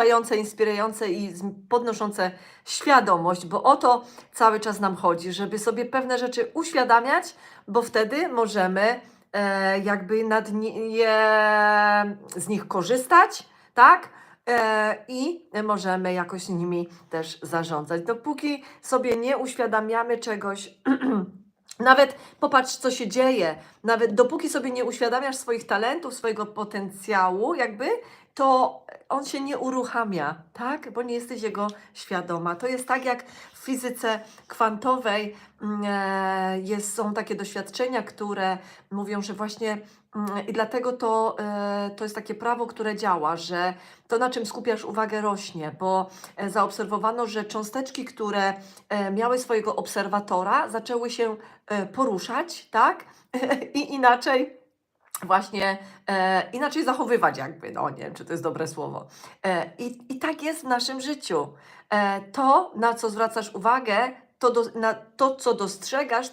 inspirujące, inspirujące i podnoszące świadomość, bo o to cały czas nam chodzi, żeby sobie pewne rzeczy uświadamiać, bo wtedy możemy e, jakby nad ni- je, z nich korzystać, tak? E, I możemy jakoś nimi też zarządzać. Dopóki sobie nie uświadamiamy czegoś, nawet popatrz, co się dzieje, nawet dopóki sobie nie uświadamiasz swoich talentów, swojego potencjału, jakby, to on się nie uruchamia, tak? Bo nie jesteś jego świadoma. To jest tak jak w fizyce kwantowej mm, e, jest, są takie doświadczenia, które mówią, że właśnie i dlatego to, e, to jest takie prawo, które działa, że to, na czym skupiasz uwagę, rośnie, bo e, zaobserwowano, że cząsteczki, które e, miały swojego obserwatora, zaczęły się poruszać, tak? I inaczej właśnie e, inaczej zachowywać jakby, no nie wiem, czy to jest dobre słowo. E, i, I tak jest w naszym życiu. E, to, na co zwracasz uwagę, to, do, na to, co dostrzegasz,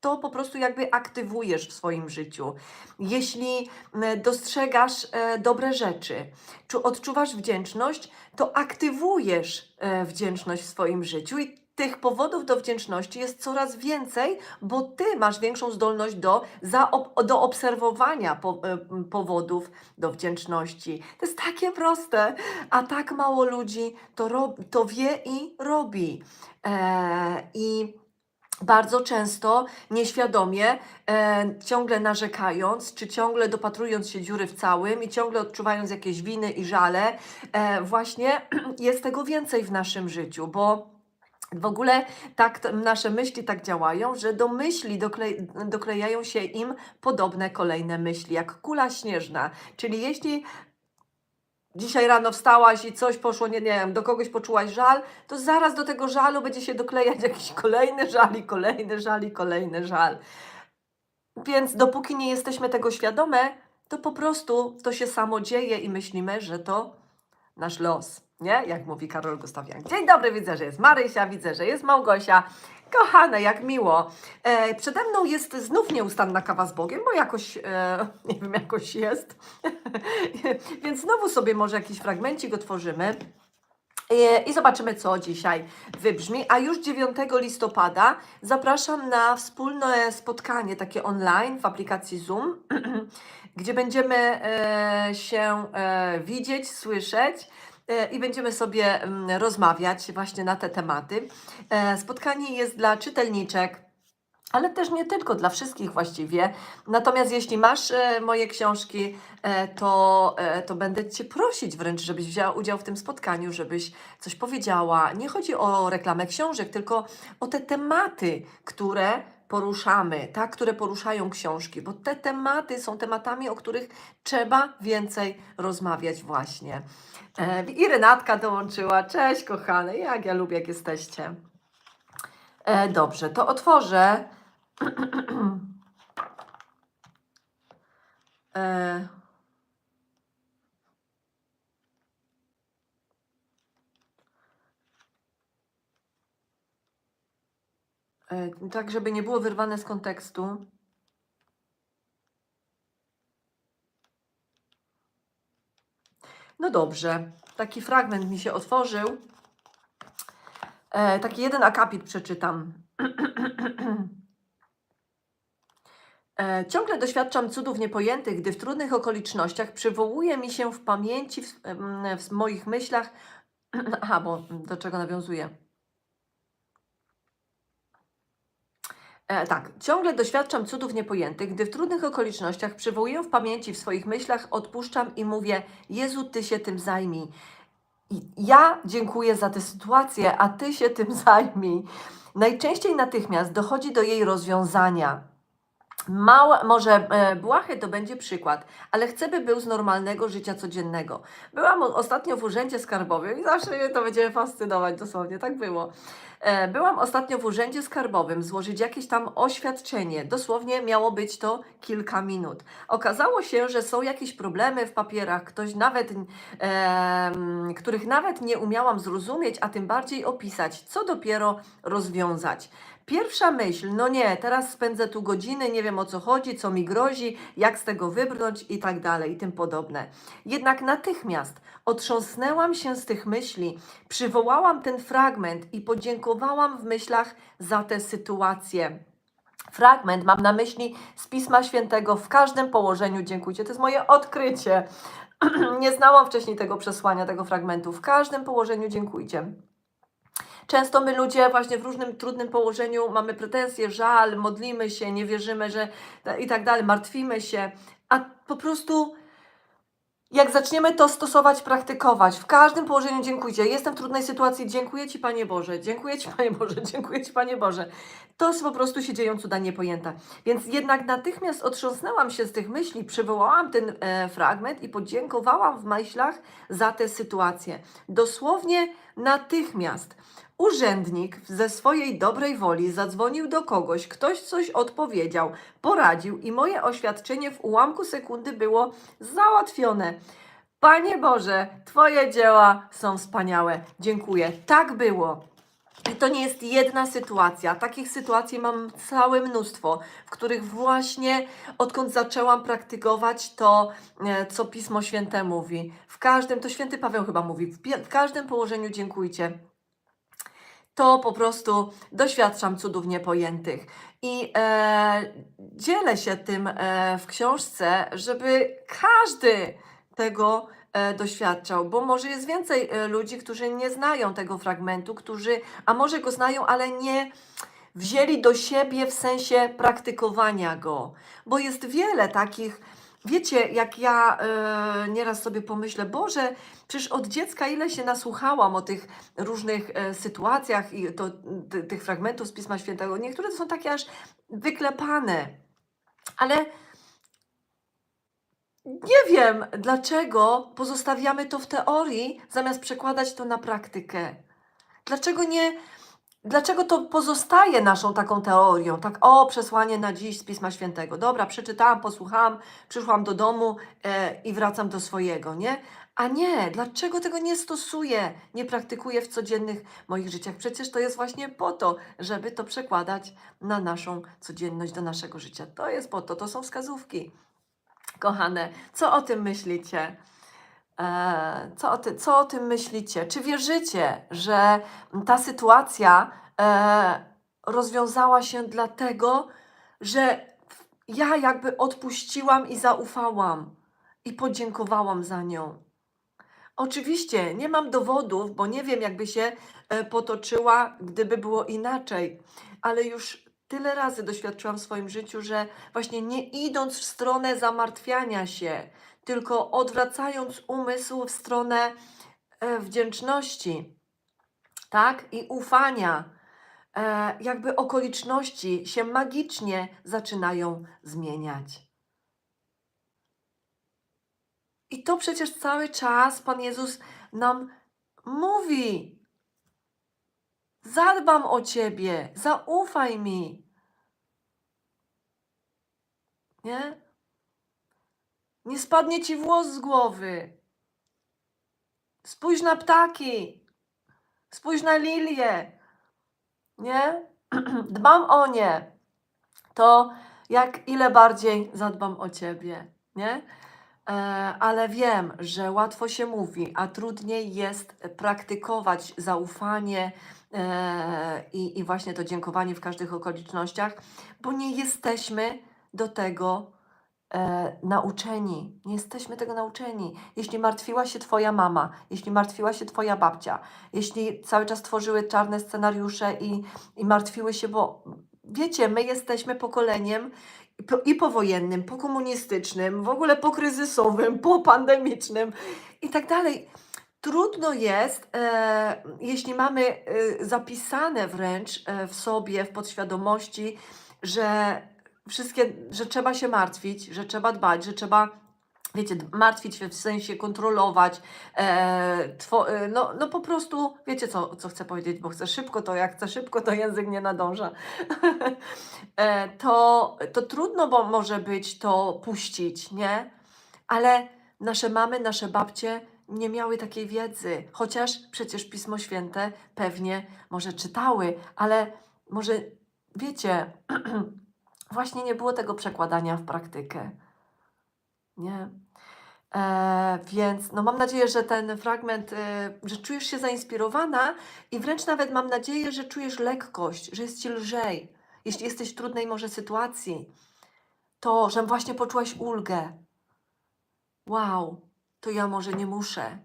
to po prostu jakby aktywujesz w swoim życiu. Jeśli dostrzegasz e, dobre rzeczy, czy odczuwasz wdzięczność, to aktywujesz e, wdzięczność w swoim życiu i tych powodów do wdzięczności jest coraz więcej, bo ty masz większą zdolność do, do obserwowania e, powodów do wdzięczności. To jest takie proste, a tak mało ludzi to, to wie i robi. E, I bardzo często nieświadomie, e, ciągle narzekając, czy ciągle dopatrując się dziury w całym i ciągle odczuwając jakieś winy i żale, e, właśnie jest tego więcej w naszym życiu, bo w ogóle tak nasze myśli tak działają, że do myśli doklej, doklejają się im podobne kolejne myśli, jak kula śnieżna. Czyli jeśli dzisiaj rano wstałaś i coś poszło, nie, nie wiem, do kogoś poczułaś żal, to zaraz do tego żalu będzie się doklejać jakiś kolejny żal i kolejny żal i kolejny żal. Więc dopóki nie jesteśmy tego świadome, to po prostu to się samo dzieje i myślimy, że to nasz los, nie? Jak mówi Karol Gustawian. Dzień dobry, widzę, że jest Marysia, widzę, że jest Małgosia. Kochane, jak miło. E, przede mną jest znów nieustanna kawa z Bogiem, bo jakoś, e, nie wiem, jakoś jest. Więc znowu sobie może jakiś fragmencik otworzymy. E, I zobaczymy, co dzisiaj wybrzmi. A już 9 listopada zapraszam na wspólne spotkanie takie online w aplikacji Zoom, gdzie będziemy e, się e, widzieć, słyszeć i będziemy sobie mm, rozmawiać właśnie na te tematy. E, Spotkanie jest dla czytelniczek. Ale też nie tylko, dla wszystkich właściwie. Natomiast jeśli masz e, moje książki, e, to, e, to będę Cię prosić wręcz, żebyś wzięła udział w tym spotkaniu, żebyś coś powiedziała. Nie chodzi o reklamę książek, tylko o te tematy, które poruszamy, tak, które poruszają książki, bo te tematy są tematami, o których trzeba więcej rozmawiać właśnie. E, I Renatka dołączyła. Cześć kochane, jak ja lubię, jak jesteście. E, dobrze, to otworzę. e, tak, żeby nie było wyrwane z kontekstu. No dobrze, taki fragment mi się otworzył. E, taki jeden akapit przeczytam. E, Ciągle doświadczam cudów niepojętych, gdy w trudnych okolicznościach przywołuje mi się w pamięci, w, w moich myślach. Aha, bo do czego nawiązuję? E, tak, ciągle doświadczam cudów niepojętych, gdy w trudnych okolicznościach przywołuję w pamięci, w swoich myślach, odpuszczam i mówię: Jezu, ty się tym zajmij. Ja dziękuję za tę sytuację, a ty się tym zajmij. Najczęściej natychmiast dochodzi do jej rozwiązania. Małe, może e, błahy to będzie przykład, ale chcę, by był z normalnego życia codziennego. Byłam ostatnio w urzędzie skarbowym i zawsze mnie to będzie fascynować, dosłownie tak było. E, byłam ostatnio w urzędzie skarbowym złożyć jakieś tam oświadczenie. Dosłownie miało być to kilka minut. Okazało się, że są jakieś problemy w papierach. Ktoś nawet, em, których nawet nie umiałam zrozumieć, a tym bardziej opisać, co dopiero rozwiązać. Pierwsza myśl, no nie, teraz spędzę tu godziny, nie wiem o co chodzi, co mi grozi, jak z tego wybrnąć i tak dalej, i tym podobne. Jednak natychmiast otrząsnęłam się z tych myśli, przywołałam ten fragment i podziękowałam w myślach za tę sytuację. Fragment mam na myśli z Pisma Świętego w każdym położeniu dziękujcie. To jest moje odkrycie. Nie znałam wcześniej tego przesłania, tego fragmentu. W każdym położeniu dziękujcie. Często my ludzie właśnie w różnym trudnym położeniu mamy pretensje, żal, modlimy się, nie wierzymy, że i tak dalej, martwimy się, a po prostu jak zaczniemy to stosować, praktykować, w każdym położeniu dziękujcie. Jestem w trudnej sytuacji, dziękuję Ci Panie Boże, dziękuję Ci Panie Boże, dziękuję Ci Panie Boże. To po prostu się dzieją cuda niepojęte. Więc jednak natychmiast otrząsnęłam się z tych myśli, przywołałam ten e, fragment i podziękowałam w myślach za tę sytuację. Dosłownie natychmiast. Urzędnik ze swojej dobrej woli zadzwonił do kogoś, ktoś coś odpowiedział, poradził i moje oświadczenie w ułamku sekundy było załatwione. Panie Boże, Twoje dzieła są wspaniałe. Dziękuję. Tak było. To nie jest jedna sytuacja. Takich sytuacji mam całe mnóstwo, w których właśnie odkąd zaczęłam praktykować to, e, co Pismo Święte mówi. W każdym, to święty Paweł chyba mówi, w każdym położeniu dziękujcie to po prostu doświadczam cudów niepojętych. I e, dzielę się tym e, w książce, żeby każdy tego e, doświadczał, bo może jest więcej e, ludzi, którzy nie znają tego fragmentu, którzy, a może go znają, ale nie wzięli do siebie w sensie praktykowania go, bo jest wiele takich. Wiecie, jak ja e, nieraz sobie pomyślę, Boże, przecież od dziecka ile się nasłuchałam o tych różnych e, sytuacjach i to, ty, tych fragmentów z Pisma Świętego. Niektóre to są takie aż wyklepane, ale nie wiem, dlaczego pozostawiamy to w teorii, zamiast przekładać to na praktykę. Dlaczego nie, dlaczego to pozostaje naszą taką teorią? Tak, o, przesłanie na dziś z Pisma Świętego. Dobra, przeczytałam, posłuchałam, przyszłam do domu e, i wracam do swojego, nie? A nie, dlaczego tego nie stosuję, nie praktykuję w codziennych moich życiach? Przecież to jest właśnie po to, żeby to przekładać na naszą codzienność, do naszego życia. To jest po to, to są wskazówki. Kochane, co o tym myślicie? E, co, o ty, co o tym myślicie? Czy wierzycie, że ta sytuacja e, rozwiązała się dlatego, że ja jakby odpuściłam i zaufałam i podziękowałam za nią? Oczywiście nie mam dowodów, bo nie wiem, jakby się e, potoczyła, gdyby było inaczej, ale już tyle razy doświadczyłam w swoim życiu, że właśnie nie idąc w stronę zamartwiania się, tylko odwracając umysł w stronę e, wdzięczności, tak, i ufania, e, jakby okoliczności się magicznie zaczynają zmieniać. I to przecież cały czas Pan Jezus nam mówi. Zadbam o ciebie, zaufaj mi. Nie? Nie spadnie ci włos z głowy. Spójrz na ptaki. Spójrz na lilie. Nie? Dbam o nie. To jak ile bardziej zadbam o ciebie. Nie? E, ale wiem, że łatwo się mówi, a trudniej jest praktykować zaufanie e, i, i właśnie to dziękowanie w każdych okolicznościach, bo nie jesteśmy do tego e, nauczeni. Nie jesteśmy tego nauczeni. Jeśli martwiła się Twoja mama, jeśli martwiła się Twoja babcia, jeśli cały czas tworzyły czarne scenariusze i, i martwiły się, bo wiecie, my jesteśmy pokoleniem i po- i powojennym, pokomunistycznym, w ogóle pokryzysowym, popandemicznym i tak dalej. Trudno jest, e, jeśli mamy e, zapisane wręcz e, w sobie, w podświadomości, że wszystkie, że trzeba się martwić, że trzeba dbać, że trzeba, wiecie, martwić się w sensie kontrolować, e, two, e, no, no po prostu, wiecie co, co chcę powiedzieć, bo chcę szybko, to jak chcę szybko, to język nie nadąża. e, to, to trudno bo może być to puścić, nie? Ale nasze mamy, nasze babcie nie miały takiej wiedzy, chociaż przecież Pismo Święte pewnie może czytały, ale może wiecie, właśnie nie było tego przekładania w praktykę. Nie? E, więc no mam nadzieję, że ten fragment, e, że czujesz się zainspirowana i wręcz nawet mam nadzieję, że czujesz lekkość, że jest ci lżej. Jeśli jesteś w trudnej może sytuacji, to, że właśnie poczułaś ulgę. Wow, to ja może nie muszę.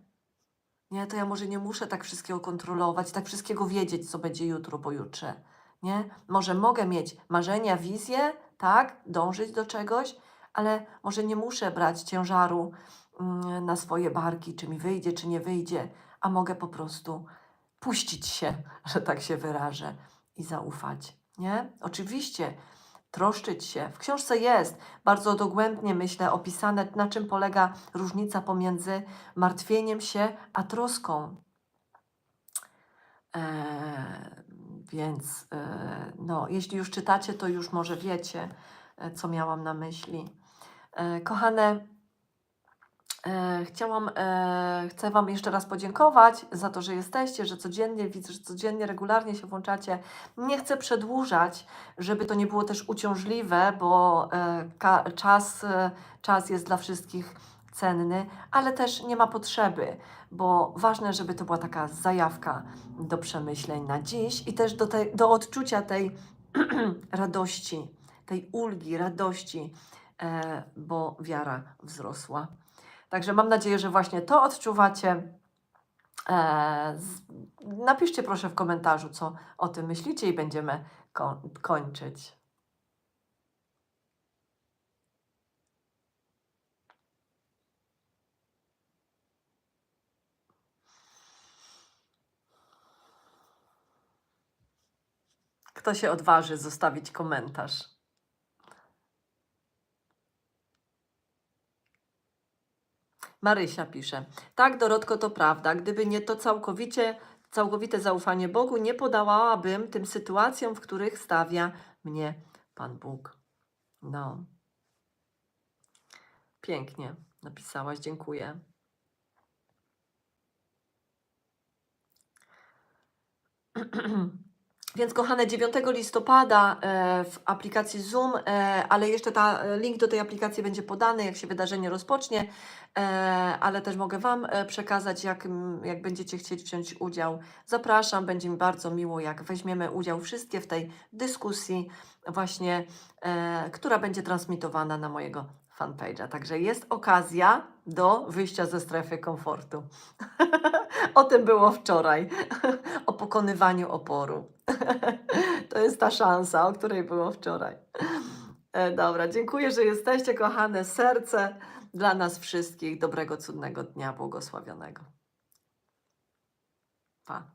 Nie, to ja może nie muszę tak wszystkiego kontrolować, tak wszystkiego wiedzieć, co będzie jutro, pojutrze. Nie? Może mogę mieć marzenia, wizje, tak, dążyć do czegoś, ale może nie muszę brać ciężaru mm, na swoje barki, czy mi wyjdzie, czy nie wyjdzie, a mogę po prostu puścić się, że tak się wyrażę, i zaufać. Nie? Oczywiście troszczyć się. W książce jest bardzo dogłębnie, myślę, opisane, na czym polega różnica pomiędzy martwieniem się a troską. Eee, więc e, no, jeśli już czytacie, to już może wiecie, e, co miałam na myśli. E, kochane, chciałam, chcę Wam jeszcze raz podziękować za to, że jesteście, że codziennie widzę, że codziennie, regularnie się włączacie. Nie chcę przedłużać, żeby to nie było też uciążliwe, bo czas, czas jest dla wszystkich cenny, ale też nie ma potrzeby, bo ważne, żeby to była taka zajawka do przemyśleń na dziś i też do, tej, do odczucia tej radości, tej ulgi, radości, e, bo wiara wzrosła. Także mam nadzieję, że właśnie to odczuwacie. E, napiszcie proszę w komentarzu, co o tym myślicie i będziemy ko- kończyć. Kto się odważy zostawić komentarz? Marysia pisze. Tak, Dorotko, to prawda. Gdyby nie to całkowicie, całkowite zaufanie Bogu, nie podałabym tym sytuacjom, w których stawia mnie Pan Bóg. No. Pięknie napisałaś, dziękuję. Więc kochane, 9 listopada e, w aplikacji Zoom, e, ale jeszcze ta, e, link do tej aplikacji będzie podany, jak się wydarzenie rozpocznie, ale też mogę Wam przekazać, jak, jak będziecie chcieć wziąć udział. Zapraszam, będzie mi bardzo miło, jak weźmiemy udział wszystkie w tej dyskusji właśnie, która będzie transmitowana na mojego fanpage'a. Także jest okazja do wyjścia ze strefy komfortu. o tym było wczoraj, o pokonywaniu oporu. to jest ta szansa, o której było wczoraj. E, dobra, dziękuję, że jesteście, kochane serce dla nas wszystkich. Dobrego, cudnego dnia, błogosławionego. Pa.